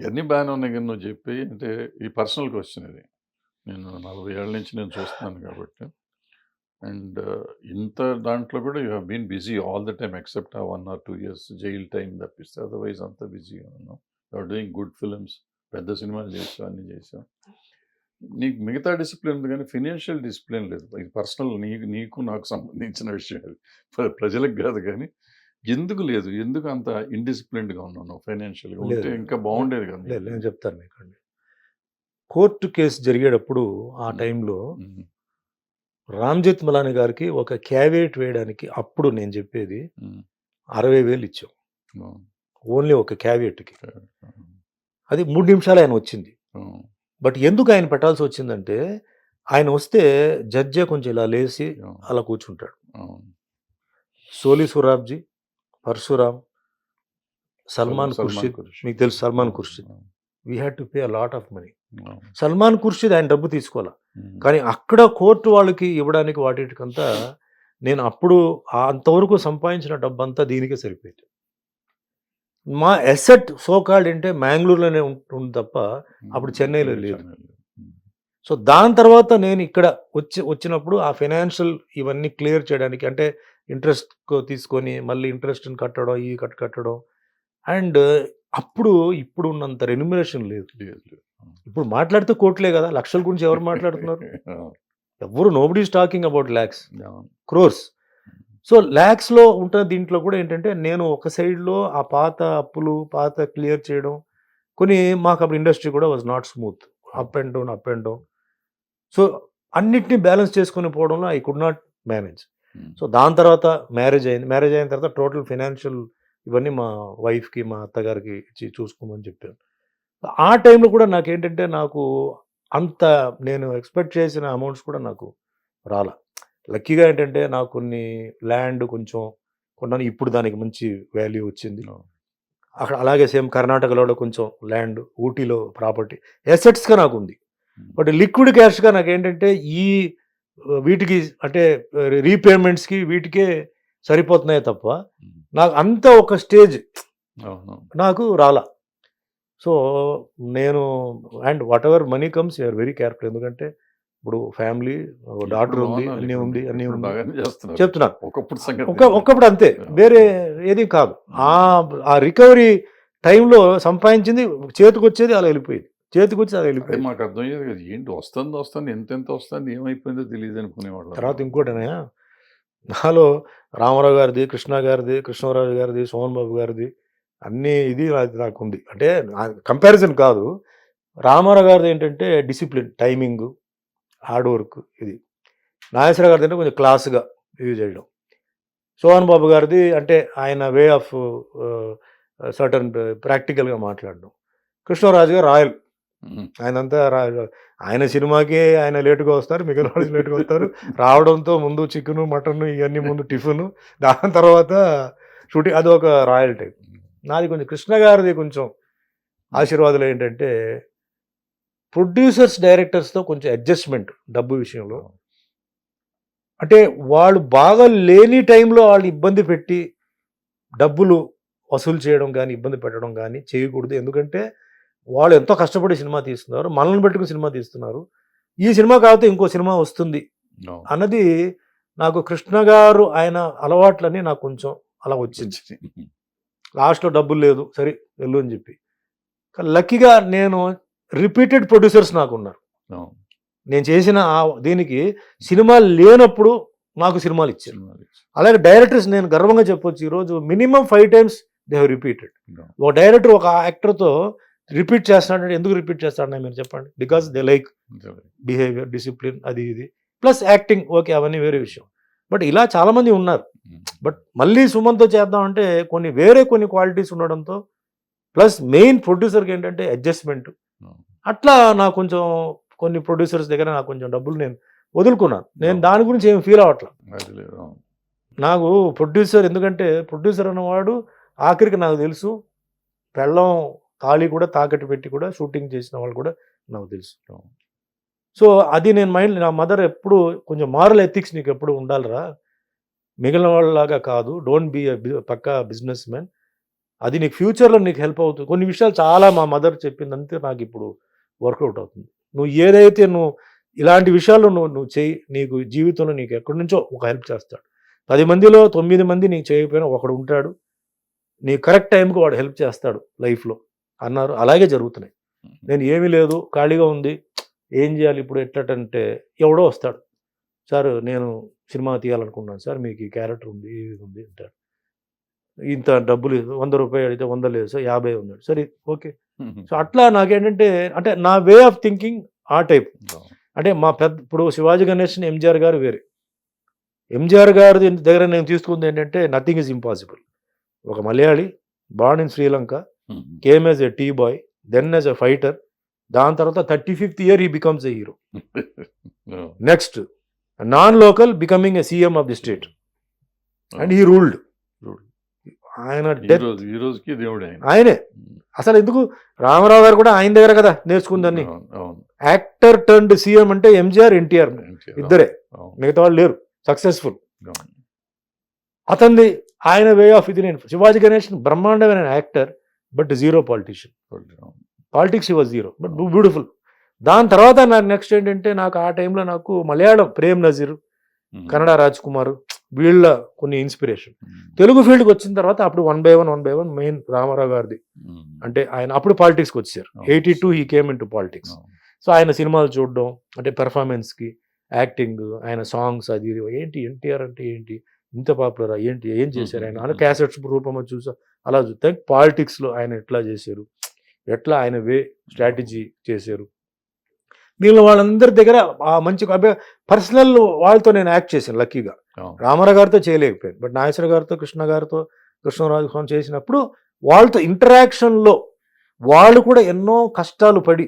ఇవన్నీ బాగానే ఉన్నాయి కానీ నువ్వు చెప్పి అంటే ఈ పర్సనల్ క్వశ్చన్ ఇది. నేను నలభై ఏళ్ళ నుంచి నేను చూస్తున్నాను కాబట్టి. అండ్ ఇంత దాంట్లో కూడా you have been busy all the time except ఆ one or two years jail time తప్పిస్తే అదర్వైజ్ అంతా బిజీగా ఉన్నాం యూఆర్ డూయింగ్ గుడ్ ఫిలిమ్స్ పెద్ద సినిమాలు చేసావు అన్ని చేసావు. నీకు మిగతా డిసిప్లిన్ ఉంది కానీ ఫినాన్షియల్ డిసిప్లిన్ లేదు. ఇది పర్సనల్ నీకు నీకు నాకు సంబంధించిన విషయం అది. ప్రజలకు కాదు కానీ ఎందుకు లేదు? ఎందుకు అంత ఇండిసిప్లిన్డ్గా ఉన్నాను ఫైనాన్షియల్గా ఉంటే లేదు. ఇంకా బాగుండేది లేదు కదా నేను చెప్తాను మీకు అండి కోర్టు కేసు జరిగేటప్పుడు ఆ. టైంలో రామ్జత్ మలాని గారికి ఒక క్యావియేట్ వేయడానికి అప్పుడు నేను చెప్పేది అరవై వేలు ఇచ్చాం. ఓన్లీ ఒక క్యావియేట్కి ఉమ్, అది మూడు నిమిషాలు ఆయన వచ్చింది. బట్ ఎందుకు ఆయన పెట్టాల్సి వచ్చిందంటే ఆయన వస్తే జడ్జే కొంచెం ఇలా లేచి అలా కూర్చుంటాడు. సోలి సురాబ్జీ పరశురామ్ సల్మాన్ ఖుర్షిద్. మీకు తెలుసు Salman Khurshid. We had to pay lot of money Salman Khurshid ఆయన డబ్బు తీసుకోవాలా. కానీ అక్కడ కోర్టు వాళ్ళకి ఇవ్వడానికి వాటికంతా నేను అప్పుడు అంతవరకు సంపాదించిన డబ్బు అంతా దీనికే సరిపోయింది. మా ఎసెట్ సోకాల్డ్ అంటే మ్యాంగ్లూరులోనే ఉం- ఉంది తప్ప అప్పుడు చెన్నైలో లేదు. సో దాని తర్వాత నేను ఇక్కడ వచ్చి వచ్చినప్పుడు ఆ ఫైనాన్షియల్ ఇవన్నీ క్లియర్ చేయడానికి అంటే ఇంట్రెస్ట్ తీసుకొని మళ్ళీ ఇంట్రెస్ట్ కట్టడం ఈ కట్ కట్టడం. అండ్ అప్పుడు ఇప్పుడు ఉన్నంత రెన్యుమినేషన్ లేదు. ఇప్పుడు మాట్లాడితే కోట్లే కదా! లక్షల గురించి ఎవరు మాట్లాడుతున్నారు? ఎవరు nobody talking about lakhs. Crores so ల్యాక్స్లో ఉంటున్న దీంట్లో కూడా ఏంటంటే నేను ఒక సైడ్లో ఆ పాత అప్పులు పాత క్లియర్ చేయడం కొన్ని మాకు అప్పుడు ఇండస్ట్రీ కూడా was not smooth up and down up and down so అన్నిటినీ బ్యాలెన్స్ చేసుకుని పోవడంలో I could not manage so దాని తర్వాత మ్యారేజ్ అయింది. మ్యారేజ్ అయిన తర్వాత టోటల్ ఫైనాన్షియల్ ఇవన్నీ మా వైఫ్కి మా అత్తగారికి ఇచ్చి చూసుకోమని చెప్పాను. ఆ టైంలో కూడా నాకేంటంటే నాకు అంత నేను ఎక్స్పెక్ట్ చేసిన అమౌంట్స్ కూడా నాకు రాలా. లక్కీగా ఏంటంటే నాకు కొన్ని ల్యాండ్ కొంచెం కొన్నాను. ఇప్పుడు దానికి మంచి వాల్యూ వచ్చింది. అక్కడ అలాగే సేమ్ కర్ణాటకలో కొంచెం ల్యాండ్ ఊటీలో ప్రాపర్టీ ఎసెట్స్గా నాకు ఉంది. ఉమ్, బట్ లిక్విడ్ క్యాష్గా నాకు ఏంటంటే ఈ వీటికి అంటే రీపేమెంట్స్కి వీటికే సరిపోతున్నాయి తప్ప నాకు అంత ఒక స్టేజ్. నాకు రాలా. సో నేను and whatever money comes you're very careful. ఎందుకంటే ఇప్పుడు ఫ్యామిలీ డాటర్ ఉంది అన్నీ ఉంది అన్నీ. చెప్తున్నాను. ఒకప్పుడు అంతే. వేరే ఏది కాదు. ఆ ఆ రికవరీ టైంలో సంపాదించింది చేతికి వచ్చేది అలా వెళ్ళిపోయింది. చేతికి వచ్చి అదే వెళ్ళిపోయింది మాకు అర్థమయ్యేది కదా. ఏంటి వస్తుంది వస్తుంది ఎంత ఎంత వస్తుంది ఏమైపోయిందో తెలియదు అనుకునేవాళ్ళం. తర్వాత ఇంకోటి అన్నయ్య నాలో రామారావు గారిది కృష్ణ గారిది కృష్ణరాజు గారిది సోహన్ బాబు గారిది అన్నీ ఇది నాకు ఉంది అంటే కంపారిజన్ కాదు. రామారావు గారిది ఏంటంటే డిసిప్లిన్ టైమింగ్ హార్డ్ వర్క్ ఇది. నాగేశ్వర గారిది అంటే కొంచెం క్లాస్గా ఇది చేయడం. సోహన్ బాబు గారిది అంటే ఆయన వే ఆఫ్ సర్టన్ ప్రాక్టికల్గా మాట్లాడడం. కృష్ణరాజు గారు రాయల్. ఆయనంతా రా ఆయన సినిమాకి ఆయన లేటుగా వస్తారు మిగిలిన వాళ్ళు లేటుగా వస్తారు. రావడంతో ముందు చికెన్ మటన్ ఇవన్నీ ముందు టిఫిన్. దాని తర్వాత షూటింగ్ అది ఒక రాయల్ టైప్. నాది కొంచెం కృష్ణ గారిది కొంచెం ఆశీర్వాదాలు ఏంటంటే ప్రొడ్యూసర్స్ డైరెక్టర్స్తో కొంచెం అడ్జస్ట్మెంట్ డబ్బు విషయంలో. అంటే వాళ్ళు బాగా లేని టైంలో వాళ్ళు ఇబ్బంది పెట్టి డబ్బులు వసూలు చేయడం కానీ ఇబ్బంది పెట్టడం కానీ చేయకూడదు. ఎందుకంటే వాళ్ళు ఎంతో కష్టపడి సినిమా తీస్తున్నారు మనల్ని పెట్టుకుని సినిమా తీస్తున్నారు ఈ సినిమా కాకపోతే ఇంకో సినిమా వస్తుంది. అన్నది నాకు కృష్ణ గారు ఆయన అలవాట్లని నాకు కొంచెం అలా వచ్చింది లాస్ట్లో డబ్బులు లేదు సరే వెళ్ళు అని చెప్పి లక్కీగా నేను రిపీటెడ్ ప్రొడ్యూసర్స్ నాకు ఉన్నారు. నేను చేసిన దీనికి సినిమా లేనప్పుడు నాకు సినిమాలు ఇచ్చారు. అలాగే డైరెక్టర్స్ నేను గర్వంగా చెప్పొచ్చు ఈరోజు minimum five times they have repeated. ఒక డైరెక్టర్ ఒక యాక్టర్తో రిపీట్ చేస్తున్నాడు ఎందుకు రిపీట్ చేస్తాడు మీరు చెప్పండి because they like behaviour discipline అది ఇది ప్లస్ యాక్టింగ్ ఓకే అవన్నీ వేరే విషయం బట్ ఇలా చాలామంది ఉన్నారు. బట్ మళ్ళీ సుమన్తో చేద్దామంటే కొన్ని వేరే కొన్ని క్వాలిటీస్ ఉండడంతో ప్లస్ మెయిన్ ప్రొడ్యూసర్కి ఏంటంటే అడ్జస్ట్మెంట్. అట్లా నాకు కొంచెం కొన్ని ప్రొడ్యూసర్స్ దగ్గర నాకు కొంచెం డబ్బులు నేను వదులుకున్నాను నేను. దాని గురించి ఏం ఫీల్ అవ్వట్లా అది లేదు అవును. నాకు ప్రొడ్యూసర్ ఎందుకంటే ప్రొడ్యూసర్ అన్నవాడు ఆఖరికి నాకు తెలుసు పెళ్ళం తాళి కూడా తాకట్టు పెట్టి కూడా షూటింగ్ చేసిన వాళ్ళు కూడా నాకు తెలుసు. సో అది నేను మైండ్ నా మదర్ ఎప్పుడు కొంచెం మారల్ ఎథిక్స్ నీకు ఎప్పుడు ఉండాలిరా? మిగిలిన వాళ్ళలాగా కాదు. డోంట్ బీ పక్కా బిజినెస్ మ్యాన్. అది నీకు ఫ్యూచర్లో నీకు హెల్ప్ అవుతుంది. కొన్ని విషయాలు చాలా మా మదర్ చెప్పిందంతే నాకు ఇప్పుడు వర్కౌట్ అవుతుంది. నువ్వు ఏదైతే నువ్వు ఇలాంటి విషయాల్లో నువ్వు నువ్వు చేయి. నీకు జీవితంలో నీకు ఎక్కడి నుంచో ఒక హెల్ప్ చేస్తాడు. పది మందిలో తొమ్మిది మంది నీకు చేయకపోయినా ఒకడు ఉంటాడు. నీ కరెక్ట్ టైంకి వాడు హెల్ప్ చేస్తాడు లైఫ్లో. అన్నారు. అలాగే జరుగుతున్నాయి. నేను ఏమీ లేదు ఖాళీగా ఉంది ఏం చేయాలి ఇప్పుడు ఎట్లంటే ఎవడో వస్తాడు. సార్ నేను సినిమా తీయాలనుకున్నాను సార్ మీకు ఈ క్యారెక్టర్ ఉంది ఇది ఉంది అంటాడు. ఇంత డబ్బులు వంద రూపాయలు అడిగితే వంద లేదు సార్ యాభై ఉన్నాడు. సరే ఓకే. సో అట్లా నాకేంటంటే అంటే నా వే ఆఫ్ థింకింగ్ ఆ టైప్. అంటే మా పెద్ద ఇప్పుడు శివాజీ గణేషన్ ఎంజిఆర్ గారు వేరే. ఎంజిఆర్ గారి దగ్గర నేను తీసుకుంది ఏంటంటే నథింగ్ ఇస్ ఇంపాసిబుల్. ఒక Malayali born in Sri Lanka came as a tea boy then as a fighter దాని తర్వాత thirty fifth year he becomes a hero next non local becoming a CM of the state and he ruled Ruled. ఆయన రోజుకి దేవుడే ఆయన. అసలు ఎందుకు? రామారావు గారు కూడా ఆయన దగ్గర కదా నేర్చుకుందని యాక్టర్ టర్న్డ్ సీఎం అంటే ఎంజిఆర్ ఎన్టీఆర్ NTR, ఇద్దరే. మిగతా వాళ్ళు లేరు. సక్సెస్ఫుల్. అతనిది ఆయన వే ఆఫ్ ఇది నేను. శివాజీ గణేష్ బ్రహ్మాండమైన actor but zero politician. Politics was zero but beautiful. దాని తర్వాత నాకు నెక్స్ట్ ఏంటంటే నాకు ఆ టైంలో నాకు మలయాళం ప్రేమ్ నజీర్ కన్నడ రాజ్ కుమార్ వీళ్ళ కొన్ని ఇన్స్పిరేషన్. తెలుగు ఫీల్డ్కి వచ్చిన తర్వాత అప్పుడు one by one one by one main Rama Rao గారిది. అంటే ఆయన అప్పుడు పాలిటిక్స్కి వచ్చారు. Eighty two he came in to politics so ఆయన సినిమాలు చూడడం అంటే పెర్ఫార్మెన్స్కి యాక్టింగ్ ఆయన సాంగ్స్ అది ఏంటి ఎన్టీఆర్ అంటే ఏంటి? ఇంత పాపులర్? ఏంటి? ఏం చేశారు ఆయన? అలా క్యాసెట్స్ రూపంలో చూసా. అలా చూస్తే పాలిటిక్స్లో ఆయన ఎట్లా చేశారు? ఎట్లా ఆయన వే స్ట్రాటజీ చేశారు? వీళ్ళ వాళ్ళందరి దగ్గర ఆ మంచి పర్సనల్ వాళ్ళతో నేను యాక్ట్ చేశాను లక్కీగా. రామారావు గారితో చేయలేకపోయాను. బట్ నాగేశ్వర గారితో కృష్ణ గారితో కృష్ణరాజు స్వామి చేసినప్పుడు వాళ్ళతో ఇంటరాక్షన్లో వాళ్ళు కూడా ఎన్నో కష్టాలు పడి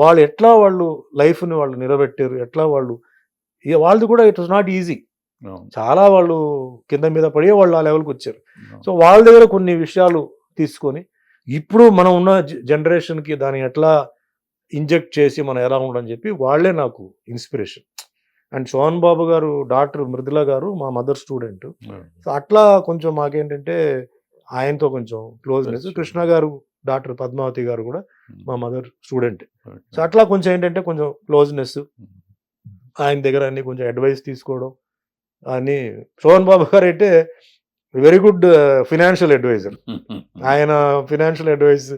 వాళ్ళు ఎట్లా వాళ్ళు లైఫ్ని వాళ్ళు నిలబెట్టారు? ఎట్లా వాళ్ళు వాళ్ళది కూడా ఇట్ వాస్ నాట్ ఈజీ చాలా వాళ్ళు కింద మీద పడి వాళ్ళు ఆ లెవెల్కి వచ్చారు. సో వాళ్ళ దగ్గర కొన్ని విషయాలు తీసుకొని ఇప్పుడు మనం ఉన్న జనరేషన్కి దాన్ని ఎట్లా ఇంజెక్ట్ చేసి మనం ఎలా ఉండని చెప్పి వాళ్ళే నాకు ఇన్స్పిరేషన్ అండ్ సోహన్ బాబు గారు డాక్టర్ మృదుల గారు మా మదర్ స్టూడెంట్ సో అట్లా కొంచెం మాకేంటంటే ఆయనతో కొంచెం క్లోజ్నెస్ కృష్ణ గారు డాక్టర్ పద్మావతి గారు కూడా మా మదర్ స్టూడెంట్ సో అట్లా కొంచెం ఏంటంటే కొంచెం క్లోజ్నెస్ ఆయన దగ్గర అన్ని కొంచెం అడ్వైస్ తీసుకోవడం. అని సోహన్ బాబు గారు అయితే వెరీ గుడ్ ఫినాన్షియల్ అడ్వైజర్. ఆయన ఫినాన్షియల్ అడ్వైస్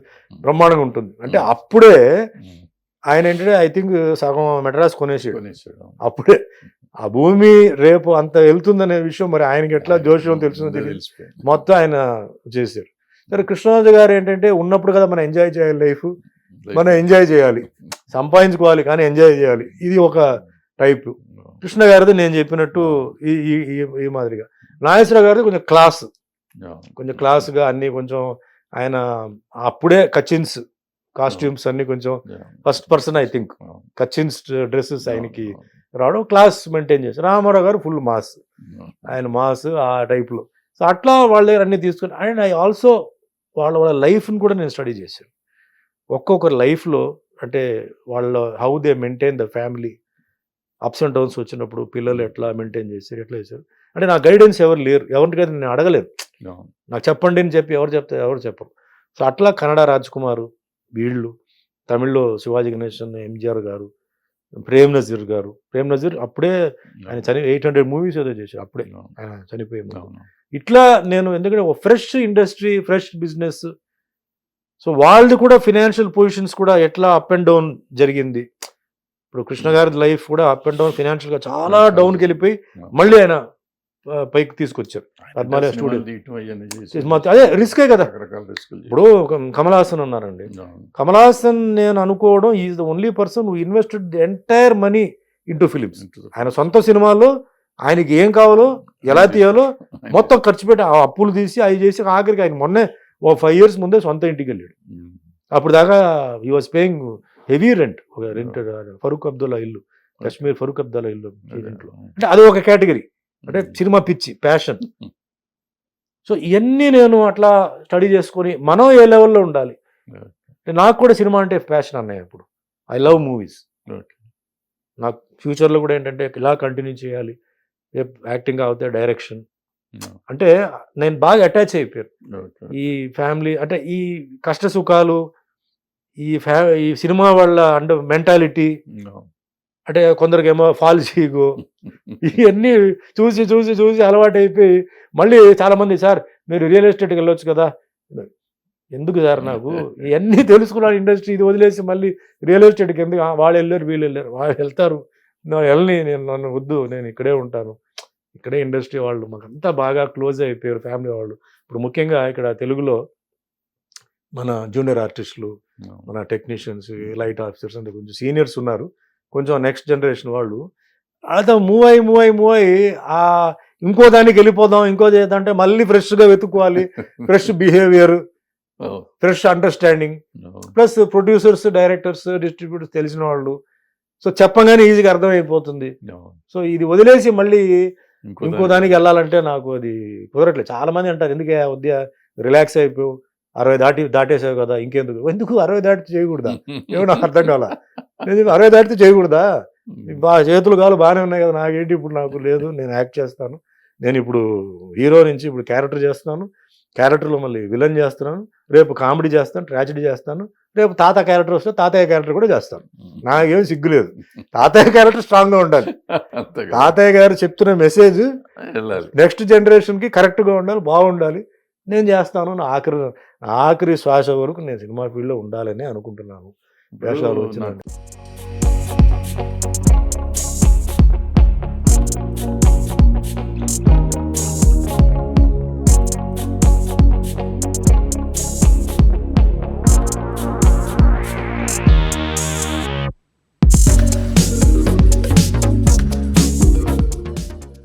బ్రహ్మాండంగా ఉంటుంది. అంటే అప్పుడే ఆయన ఏంటంటే ఐ థింక్ సగం మెడ్రాస్ కొనేసాడు. అప్పుడే ఆ భూమి రేపు అంత వెళ్తుందనే విషయం మరి ఆయనకి ఎట్లా జోష్యం తెలుస్తుందో తెలియదు. మొత్తం ఆయన చేశారు సరే కృష్ణరాజు గారు ఏంటంటే ఉన్నప్పుడు కదా మనం ఎంజాయ్ చేయాలి లైఫ్ మనం ఎంజాయ్ చేయాలి. సంపాదించుకోవాలి కానీ ఎంజాయ్ చేయాలి. ఇది ఒక టైప్ కృష్ణ గారిది నేను చెప్పినట్టు ఈ ఈ మాదిరిగా. నాగేశ్వర గారిది కొంచెం క్లాస్ కొంచెం క్లాస్గా అన్ని కొంచెం ఆయన అప్పుడే కచిన్స్ కాస్ట్యూమ్స్ అన్ని కొంచెం ఫస్ట్ పర్సన్ ఐ థింక్ కచిన్స్ డ్రెస్సెస్ ఆయనకి రావడం క్లాస్ మెయింటైన్ చేశారు. రామారావు గారు ఫుల్ మాస్ ఆయన మాస్ ఆ టైప్లో సో అట్లా వాళ్ళ దగ్గర అన్ని తీసుకుని అండ్ ఐ ఆల్సో వాళ్ళ వాళ్ళ లైఫ్ని కూడా నేను స్టడీ చేశాను. ఒక్కొక్కరి లైఫ్లో అంటే వాళ్ళ how they maintain the family ups and downs వచ్చినప్పుడు పిల్లలు ఎట్లా మెయింటైన్ చేశారు ఎట్లా చేశారు? అంటే నా గైడెన్స్ ఎవరు లేరు ఎవరికైతే నేను అడగలేదు. నాకు చెప్పండి అని చెప్పి ఎవరు చెప్తారు ఎవరు చెప్పరు. సో అట్లా కన్నడ రాజ్ కుమార్ వీళ్ళు తమిళ్ళో శివాజీ గణేశన్ ఎంజిఆర్ గారు ప్రేమ్ నజీర్ గారు ప్రేమ్ నజీర్ అప్పుడే ఆయన చని ఎయిట్ హండ్రెడ్ మూవీస్ ఏదో చేశారు అప్పుడే ఆయన చనిపోయే. ఇట్లా నేను ఎందుకంటే ఒక fresh industry fresh business so వాళ్ళది కూడా ఫినాన్షియల్ పొజిషన్స్ కూడా ఎట్లా అప్ అండ్ డౌన్ జరిగింది? ఇప్పుడు కృష్ణ గారి లైఫ్ కూడా అప్ అండ్ డౌన్ ఫినాన్షియల్గా చాలా డౌన్కి వెళ్ళిపోయి మళ్ళీ ఆయన పైకి తీసుకొచ్చారు. పద్మాలయ స్టూడియో. సినిమా- అదే రిస్కే కదా. ఇప్పుడు ఒక కమల్ హాసన్ ఉన్నారండి కమల్ హాసన్ నేను అనుకోవడం is the only person who invested the entire money into films ఆయన సొంత సినిమాల్లో ఆయనకి ఏం కావాలో ఎలా తీయాలో మొత్తం ఖర్చు పెట్టి ఆ అప్పులు తీసి అవి చేసి ఆఖరికి ఆయన మొన్నే ఓ ఫైవ్ ఇయర్స్ ముందే సొంత ఇంటికి వెళ్ళాడు. అప్పుడు దాకా he was paying heavy rent. ఒక రెంట్ ఫరూక్ అబ్దుల్లా ఇల్లు. కశ్మీర్ ఫరూక్ అబ్దుల్లా ఇల్లు ఇంట్లో అంటే అది ఒక కేటగిరీ. అంటే సినిమా పిచ్చి ప్యాషన్. సో ఇవన్నీ నేను అట్లా స్టడీ చేసుకొని మనం ఏ లెవెల్లో ఉండాలి? నాకు కూడా సినిమా అంటే ప్యాషన్ అన్నయ్య ఇప్పుడు. I love movies. నాకు ఫ్యూచర్లో కూడా ఏంటంటే ఇలా కంటిన్యూ చేయాలి. యాక్టింగ్ అవుతే డైరెక్షన్. అంటే నేను బాగా అటాచ్ అయిపోయాను. ఈ ఫ్యామిలీ అంటే ఈ కష్ట సుఖాలు ఈ ఫ్యా ఈ సినిమా వాళ్ళ అంటే మెంటాలిటీ అంటే కొందరికేమో ఫాల్స్ ఈగో ఇవన్నీ చూసి చూసి చూసి అలవాటు అయిపోయి మళ్ళీ చాలా మంది సార్ మీరు రియల్ ఎస్టేట్కి వెళ్ళొచ్చు కదా. ఎందుకు సార్ నాకు? ఇవన్నీ తెలుసుకున్నాను ఇండస్ట్రీ. ఇది వదిలేసి మళ్ళీ రియల్ ఎస్టేట్కి ఎందుకు? వాళ్ళు వెళ్ళారు వీళ్ళు వెళ్ళారు. వాళ్ళు వెళ్తారు. నేను వెళ్ళని నేను నన్ను వద్దు నేను ఇక్కడే ఉంటాను. ఇక్కడే ఇండస్ట్రీ వాళ్ళు మాకంతా బాగా క్లోజ్ అయిపోయారు ఫ్యామిలీ వాళ్ళు. ఇప్పుడు ముఖ్యంగా ఇక్కడ తెలుగులో మన జూనియర్ ఆర్టిస్టులు మన టెక్నీషియన్స్ లైట్ ఆఫీసర్స్ అంటే కొంచెం సీనియర్స్ ఉన్నారు. కొంచెం నెక్స్ట్ జనరేషన్ వాళ్ళు అదే మూవ్ అయ్యి మూవ్ అయ్యి మూవ్ అయ్యి ఆ ఇంకో దానికి వెళ్ళిపోదాం ఇంకో చేద్దాం మళ్ళీ ఫ్రెష్గా వెతుక్కోవాలి. Fresh behaviour fresh understanding plus producers directors distributors తెలిసిన వాళ్ళు. సో చెప్పగానే ఈజీగా అర్థమైపోతుంది. సో ఇది వదిలేసి మళ్ళీ ఇంకో దానికి వెళ్ళాలంటే నాకు అది కుదరట్లేదు. చాలా మంది అంటారు ఎందుకే వద్దా రిలాక్స్ అయిపోయావు అరవై దాటి దాటేసావు కదా ఇంకెందుకు? ఎందుకు అరవై దాటి చేయకూడదా? ఏమో నాకు అర్థం కావాలా నేను అరవై దాటితే చేయకూడదా? బా చేతులు కాలు బాగానే ఉన్నాయి కదా నాకేంటి ఇప్పుడు నాకు లేదు నేను యాక్ట్ చేస్తాను. నేను ఇప్పుడు హీరో నుంచి ఇప్పుడు క్యారెక్టర్ చేస్తున్నాను. క్యారెక్టర్లో మళ్ళీ విలన్ చేస్తున్నాను. రేపు కామెడీ చేస్తాను ట్రాజడీ చేస్తాను. రేపు తాత క్యారెక్టర్ వస్తే తాతయ్య క్యారెక్టర్ కూడా చేస్తాను. నాకేం సిగ్గులేదు తాతయ్య క్యారెక్టర్ స్ట్రాంగ్గా ఉండాలి. తాతయ్య గారు చెప్తున్న మెసేజ్ నెక్స్ట్ జనరేషన్కి కరెక్ట్గా ఉండాలి బాగుండాలి. నేను చేస్తాను నా ఆఖరి నా ఆఖరి శ్వాస వరకు నేను సినిమా ఫీల్డ్లో ఉండాలని అనుకుంటున్నాను. వేషాలు వచ్చిన